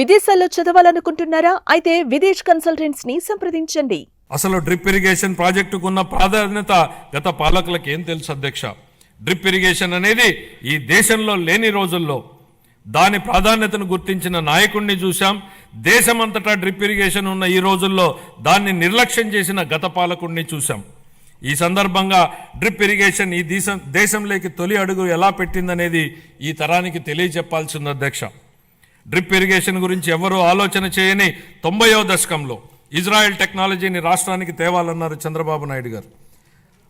విదేశాల్లో చదవాలనుకుంటున్నారా? అయితే విదేశ్ కన్సల్టెంట్స్ని సంప్రదించండి. అసలు డ్రిప్ ఇరిగేషన్ ప్రాజెక్టుకు ఉన్న ప్రాధాన్యత గత పాలకులకు ఏం తెలుసు అధ్యక్ష? డ్రిప్ ఇరిగేషన్ అనేది ఈ దేశంలో లేని రోజుల్లో దాని ప్రాధాన్యతను గుర్తించిన నాయకుడిని చూశాం. దేశమంతటా డ్రిప్ ఇరిగేషన్ ఉన్న ఈ రోజుల్లో దాన్ని నిర్లక్ష్యం చేసిన గత పాలకుడిని చూశాం. ఈ సందర్భంగా డ్రిప్ ఇరిగేషన్ ఈ దేశం దేశంలోకి తొలి అడుగు ఎలా పెట్టిందనేది ఈ తరానికి తెలియజెప్పాల్సింది అధ్యక్ష. డ్రిప్ ఇరిగేషన్ గురించి ఎవరూ ఆలోచన చేయని తొంభయో దశకంలో ఇజ్రాయెల్ టెక్నాలజీని రాష్ట్రానికి తేవాలన్నారు చంద్రబాబు నాయుడు గారు.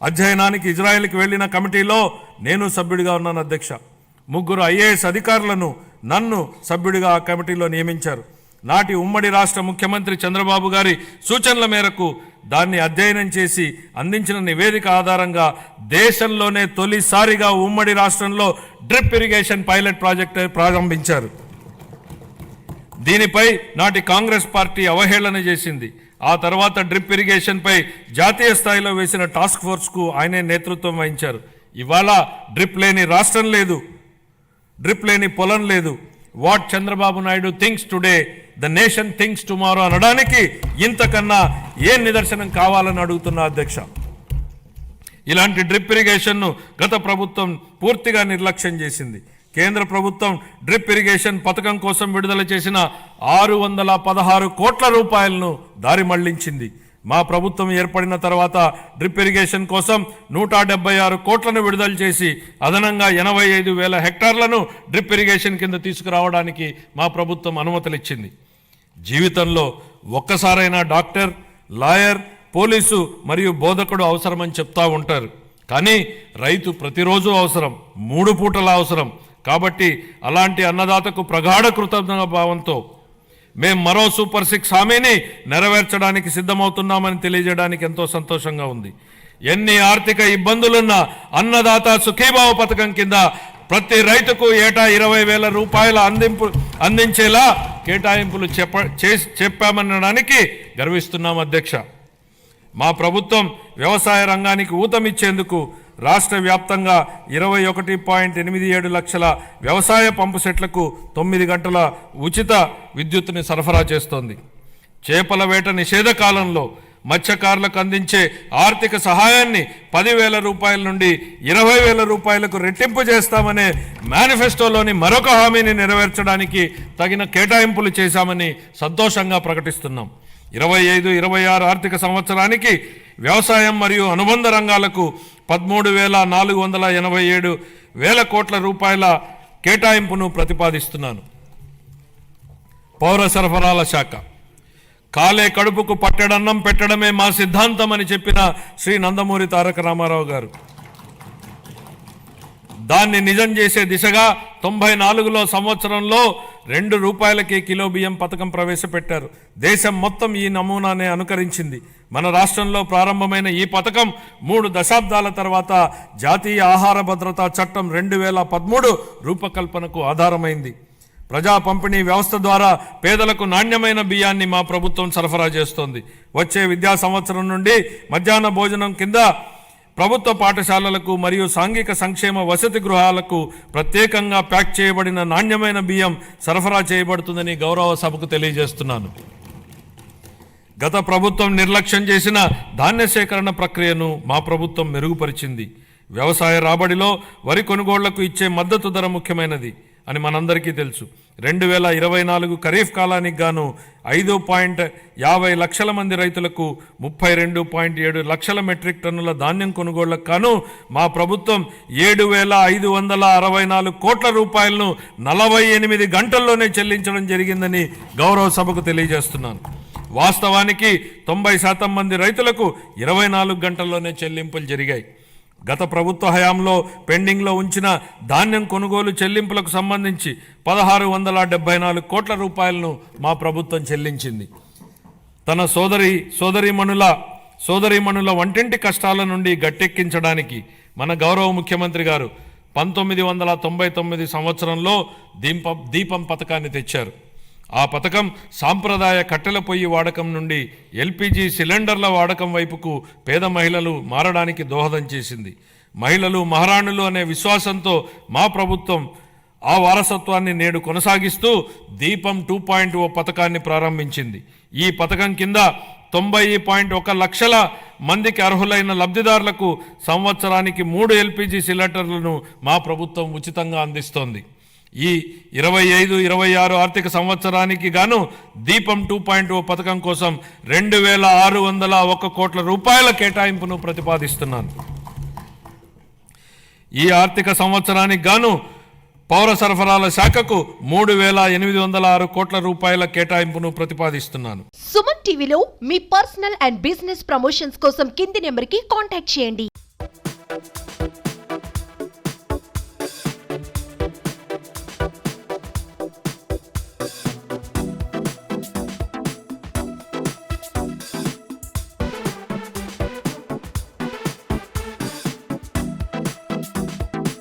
అధ్యయనానికి ఇజ్రాయెల్కి వెళ్ళిన కమిటీలో నేను సభ్యుడిగా ఉన్నాను అధ్యక్ష. ముగ్గురు ఐఏఎస్ అధికారులను నన్ను సభ్యుడిగా ఆ కమిటీలో నియమించారు. నాటి ఉమ్మడి రాష్ట్ర ముఖ్యమంత్రి చంద్రబాబు గారి సూచనల మేరకు దాన్ని అధ్యయనం చేసి అందించిన నివేదిక ఆధారంగా దేశంలోనే తొలిసారిగా ఉమ్మడి రాష్ట్రంలో డ్రిప్ ఇరిగేషన్ పైలట్ ప్రాజెక్టు ప్రారంభించారు. దీనిపై నాటి కాంగ్రెస్ పార్టీ అవహేళన చేసింది. ఆ తర్వాత డ్రిప్ ఇరిగేషన్పై జాతీయ స్థాయిలో వేసిన టాస్క్ ఫోర్స్కు ఆయనే నేతృత్వం వహించారు. ఇవాళ డ్రిప్ లేని రాష్ట్రం లేదు. డ్రిప్ లేని పొలం లేదు. What Chandrababu Naidu thinks today the nation thinks tomorrow అనడానికి ఇంతకన్నా ఏ నిదర్శనం కావాలని అడుగుతున్నా అధ్యక్ష. ఇలాంటి డ్రిప్ ఇరిగేషన్ను గత ప్రభుత్వం పూర్తిగా నిర్లక్ష్యం చేసింది. కేంద్ర ప్రభుత్వం డ్రిప్ ఇరిగేషన్ పథకం కోసం విడుదల చేసిన ఆరు వందల పదహారు కోట్ల రూపాయలను దారి మళ్ళించింది. మా ప్రభుత్వం ఏర్పడిన తర్వాత డ్రిప్ ఇరిగేషన్ కోసం నూట డెబ్బై ఆరు కోట్లను విడుదల చేసి అదనంగా ఎనభై ఐదు వేల హెక్టార్లను డ్రిప్ ఇరిగేషన్ కింద తీసుకురావడానికి మా ప్రభుత్వం అనుమతులిచ్చింది. జీవితంలో ఒక్కసారైనా డాక్టర్ లాయర్ పోలీసు మరియు బోధకుడు అవసరమని చెప్తా ఉంటారు. కానీ రైతు ప్రతిరోజు అవసరం మూడు పూటల అవసరం. కాబట్టి అలాంటి అన్నదాతకు ప్రగాఢ కృతజ్ఞ భావంతో మేము మరో సూపర్ సిక్స్ హామీని నెరవేర్చడానికి సిద్ధమవుతున్నామని తెలియజేయడానికి ఎంతో సంతోషంగా ఉంది. ఎన్ని ఆర్థిక ఇబ్బందులున్నా అన్నదాత సుఖీభావ పథకం కింద ప్రతి రైతుకు ఏటా ఇరవై వేల రూపాయల అందింపు అందించేలా కేటాయింపులు చెప్ప చేసి చెప్పామనడానికి గర్విస్తున్నాం అధ్యక్ష. మా ప్రభుత్వం వ్యవసాయ రంగానికి ఊతమిచ్చేందుకు రాష్ట్ర వ్యాప్తంగా ఇరవై ఒకటి పాయింట్ ఎనిమిది ఏడు లక్షల వ్యవసాయ పంపు సెట్లకు తొమ్మిది గంటల ఉచిత విద్యుత్తుని సరఫరా చేస్తోంది. చేపల వేట నిషేధ కాలంలో మత్స్యకారులకు అందించే ఆర్థిక సహాయాన్ని పదివేల రూపాయల నుండి ఇరవై వేల రూపాయలకు రెట్టింపు చేస్తామనే మేనిఫెస్టోలోని మరొక హామీని నెరవేర్చడానికి తగిన కేటాయింపులు చేశామని సంతోషంగా ప్రకటిస్తున్నాం. ఇరవై ఐదు ఇరవై ఆరు ఆర్థిక సంవత్సరానికి వ్యవసాయం మరియు అనుబంధ రంగాలకు పదమూడు వేల నాలుగు వందల ఎనభై ఏడు వేల కోట్ల రూపాయల కేటాయింపును ప్రతిపాదిస్తున్నాను. పౌర సరఫరాల శాఖ కాలే కడుపుకు పట్టడన్నం పెట్టడమే మా సిద్ధాంతం అని చెప్పిన శ్రీ నందమూరి తారక రామారావు గారు. దాన్ని నిజం చేసే దిశగా తొంభై నాలుగులో సంవత్సరంలో రెండు రూపాయలకి కిలో బియ్యం పథకం ప్రవేశపెట్టారు. దేశం మొత్తం ఈ నమూనానే అనుకరించింది. మన రాష్ట్రంలో ప్రారంభమైన ఈ పథకం మూడు దశాబ్దాల తర్వాత జాతీయ ఆహార భద్రతా చట్టం రెండు వేల పదమూడు రూపకల్పనకు ఆధారమైంది. ప్రజా పంపిణీ వ్యవస్థ ద్వారా పేదలకు నాణ్యమైన బియ్యాన్ని మా ప్రభుత్వం సరఫరా చేస్తోంది. వచ్చే విద్యా సంవత్సరం నుండి మధ్యాహ్న భోజనం కింద ప్రభుత్వ పాఠశాలలకు మరియు సాంఘిక సంక్షేమ వసతి గృహాలకు ప్రత్యేకంగా ప్యాక్ చేయబడిన నాణ్యమైన బియ్యం సరఫరా చేయబడుతుందని గౌరవ సభకు తెలియజేస్తున్నాను. గత ప్రభుత్వం నిర్లక్ష్యం చేసిన ధాన్య సేకరణ ప్రక్రియను మా ప్రభుత్వం మెరుగుపరిచింది. వ్యవసాయ రాబడిలో వరి కొనుగోళ్ళకు ఇచ్చే మద్దతు ధర ముఖ్యమైనది. అని మనందరికీ తెలుసు. రెండు వేల ఇరవై నాలుగు ఖరీఫ్ కాలానికి గాను ఐదు పాయింట్ యాభై లక్షల మంది రైతులకు ముప్పై రెండు పాయింట్ ఏడు లక్షల మెట్రిక్ టన్నుల ధాన్యం కొనుగోళ్ళకు గాను మా ప్రభుత్వం ఏడు వేల ఐదు వందల అరవై నాలుగు కోట్ల రూపాయలను నలభై ఎనిమిది గంటల్లోనే చెల్లించడం జరిగిందని గౌరవ సభకు తెలియజేస్తున్నాను. వాస్తవానికి తొంభై శాతం మంది రైతులకు ఇరవై నాలుగు గంటల్లోనే చెల్లింపులు జరిగాయి. గత ప్రభుత్వ హయాంలో పెండింగ్లో ఉంచిన ధాన్యం కొనుగోలు చెల్లింపులకు సంబంధించి పదహారు వందల డెబ్బై నాలుగు కోట్ల రూపాయలను మా ప్రభుత్వం చెల్లించింది. తన సోదరి సోదరిమణుల సోదరిమణుల వంటింటి కష్టాల నుండి గట్టెక్కించడానికి మన గౌరవ ముఖ్యమంత్రి గారు పంతొమ్మిది వందల తొంభై తొమ్మిది సంవత్సరంలో దీపం దీపం పథకాన్ని తెచ్చారు. ఆ పథకం సాంప్రదాయ కట్టెల పొయ్యి వాడకం నుండి ఎల్పిజి సిలిండర్ల వాడకం వైపుకు పేద మహిళలు మారడానికి దోహదం చేసింది. మహిళలు మహారాణులు అనే విశ్వాసంతో మా ప్రభుత్వం ఆ వారసత్వాన్ని నేడు కొనసాగిస్తూ దీపం టూ పాయింట్ ఓ పథకాన్ని ప్రారంభించింది. ఈ పథకం కింద తొంభై పాయింట్ ఒక లక్షల మందికి అర్హులైన లబ్ధిదారులకు సంవత్సరానికి మూడు ఎల్పిజి సిలిండర్లను మా ప్రభుత్వం ఉచితంగా అందిస్తోంది. ఈ ఇరవై ఐదు ఇరవై ఆరు ఆర్థిక సంవత్సరానికి గాను దీపం టూ పాయింట్ ఓ పథకం కోసం రెండు వేల ఆరు వందల ఒక కోట్ల రూపాయల కేటాయింపును ప్రతిపాదిస్తున్నాను. ఈ ఆర్థిక సంవత్సరానికి గాను పౌర సరఫరాల శాఖకు మూడు వేల ఎనిమిది వందల ఆరు కోట్ల రూపాయల కేటాయింపును ప్రతిపాదిస్తున్నాను. సుమన్ టీవీలో మీ పర్సనల్ అండ్ బిజినెస్ ప్రమోషన్స్ కోసం కింది నెంబర్కి కాంటాక్ట్ చేయండి.